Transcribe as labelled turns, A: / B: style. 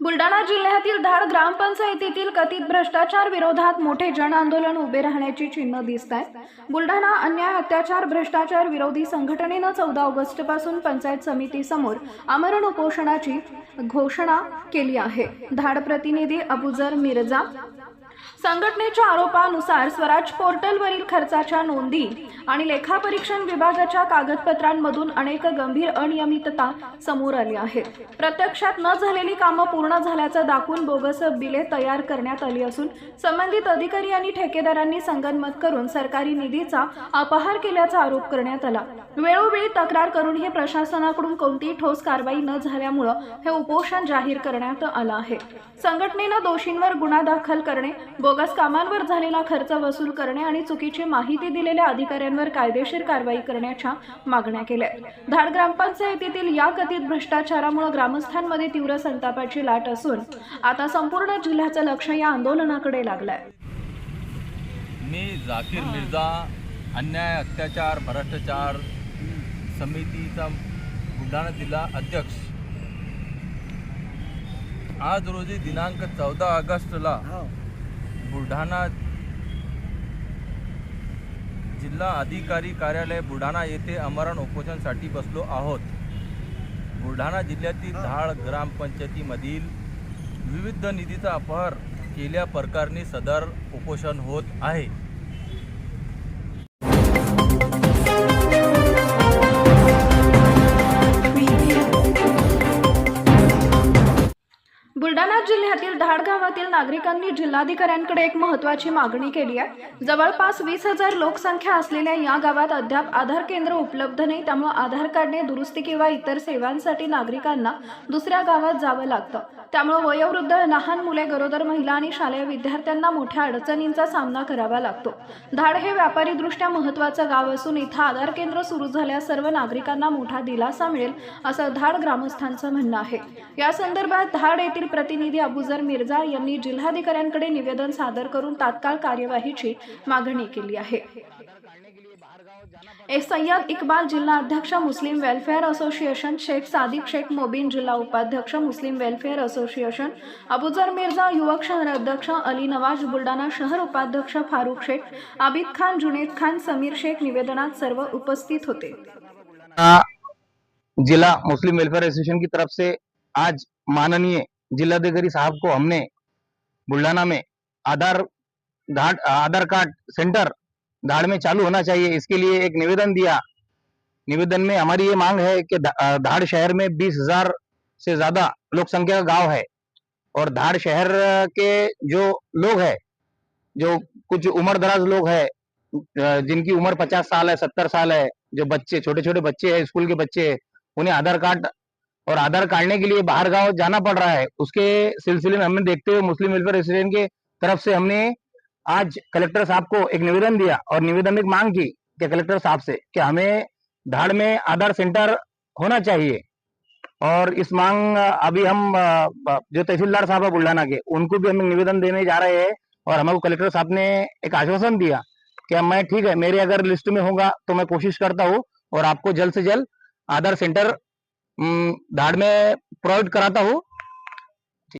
A: बुलढाणा जिल्ह्यातील धाड ग्रामपंचायतीतील कथित भ्रष्टाचार विरोधात मोठे जन आंदोलन उभे राहण्याची चिन्ह दिसत आहेत बुलढाणा अन्याय अत्याचार भ्रष्टाचार विरोधी संघटनेनं चौदा ऑगस्टपासून पंचायत समितीसमोर आमरण उपोषणाची घोषणा केली आहे. धाड प्रतिनिधी अबुजर मिर्झा संघटनेच्या आरोपानुसार स्वराज पोर्टलवरील खर्चाच्या नोंदी आणि लेखापरीक्षण विभागाच्या कागदपत्रांमधून अनेक गंभीर अनियमितता समोर आली आहेत प्रत्यक्षात न झालेली कामं पूर्ण झाल्याचं दाखवून बोगस बिले तयार करण्यात आली असून संबंधित अधिकारी आणि ठेकेदारांनी संगनमत करून सरकारी निधीचा अपहार केल्याचा आरोप करण्यात आला. वेळोवेळी तक्रार करून हे प्रशासनाकडून कोणतीही ठोस कारवाई न झाल्यामुळं हे उपोषण जाहीर करण्यात आलं आहे. संघटनेनं दोषींवर गुन्हा दाखल करणे बोगस कामांवर झालेला खर्च वसूल करणे आणि चुकीची माहिती दिलेल्या अधिकाऱ्यांवर कायदेशीर कारवाई करण्याच्या मागण्या केल्या. आहेत. धाड ग्रामपंचायतीतील या कथित भ्रष्टाचारामुळे ग्रामस्थांमध्ये तीव्र संतापाची लाट असून आता संपूर्ण जिल्ह्याचं लक्ष या आंदोलनाकडे लागलंय.
B: मी झाकीर मिर्झा अन्याय अत्याचार भ्रष्टाचार समितीचा बुलढाणा जिल्हा अध्यक्ष. आज रोजी दिनांक चौदा ऑगस्टला बुलढाणा जिल्हा अधिकारी कार्यालय बुलढाणा येथे अमरण उपोषणासाठी बसलो आहोत. बुलढाणा जिल्ह्यातील धाळ ग्रामपंचायतीमधील विविध निधीचा अपहार केल्या प्रकारने सदर उपोषण होत आहे.
A: बुलढाणा जिल्ह्यातील धाड गावातील नागरिकांनी जिल्हाधिकाऱ्यांकडे एक महत्वाची मागणी केली आहे. जवळपास वीस हजार लोकसंख्या असलेल्या या गावात अद्याप आधार केंद्र उपलब्ध नाही त्यामुळे आधार कार्डने दुरुस्ती किंवा इतर सेवांसाठी नागरिकांना दुसऱ्या गावात जावं लागतं. त्यामुळे वयोवृद्ध लहान मुले गरोदर महिला आणि शालेय विद्यार्थ्यांना मोठ्या अडचणींचा सामना करावा लागतो. धाड हे व्यापारी दृष्ट्या महत्वाचं गाव असून इथं आधार केंद्र सुरू झाल्यास सर्व नागरिकांना मोठा दिलासा मिळेल असं धाड ग्रामस्थांचं म्हणणं आहे. या संदर्भात धाड येथील प्रतिनिधी अबुजर मिर्झा यांनी जिल्हाधिकाऱ्यांकडे निवेदन सादर करून तात्काळ कार्यवाहीची मागणी केली आहे. ए सय्यद इकबाल जिल्हा अध्यक्ष Muslim welfare association Shaikh Sadiq Shaikh Mobin जिल्हा उपाध्यक्ष Muslim welfare association Abuzar Mirza युवक शहर अध्यक्ष अली नवाज बुलडाणा शहर उपाध्यक्ष फारुख शेख आबिद खान जुनेद खान समीर शेख निवेदनात सर्व उपस्थित होते.
C: जिला मुस्लिम वेलफेयर एसोसिएशन की तरफ से आज माननीय जिलाधिकारी साहब को हमने बुल्ढाना में आधार आधार कार्ड सेंटर धाड़ में चालू होना चाहिए। इसके लिए एक निवेदन दिया। निवेदन में हमारी ये मांग है कि धाड़ शहर में बीस हज़ार से ज़्यादा लोक संख्या का गाँव है और धाड़ शहर के जो लोग हैं, जो कुछ उम्र दराज लोग हैं, जिनकी उम्र पचास साल है, सत्तर साल है, जो बच्चे छोटे छोटे बच्चे हैं, स्कूल के बच्चे उन्हें आधार कार्ड और आधार काटने के लिए बाहर गाँव जाना पड़ रहा है। उसके सिलसिले में हमने देखते हुए मुस्लिम वेलफेयर एसोसिएशन के तरफ़ से हमने आज कलेक्टर साहब को एक निवेदन दिया और निवेदन में मांग की कि कलेक्टर साहब से कि हमें धाड़ में आधार सेंटर होना चाहिए। और इस मांग अभी हम जो तहसीलदार साहब है बुल्ढाना के, उनको भी हम निवेदन देने जा रहे हैं और हमको कलेक्टर साहब ने एक आश्वासन दिया कि मैं, ठीक है, मेरे अगर लिस्ट में होगा तो मैं कोशिश करता हूँ और आपको जल्द से जल्द आधार सेंटर धाड़ में प्रोवाइड कराता हूँ।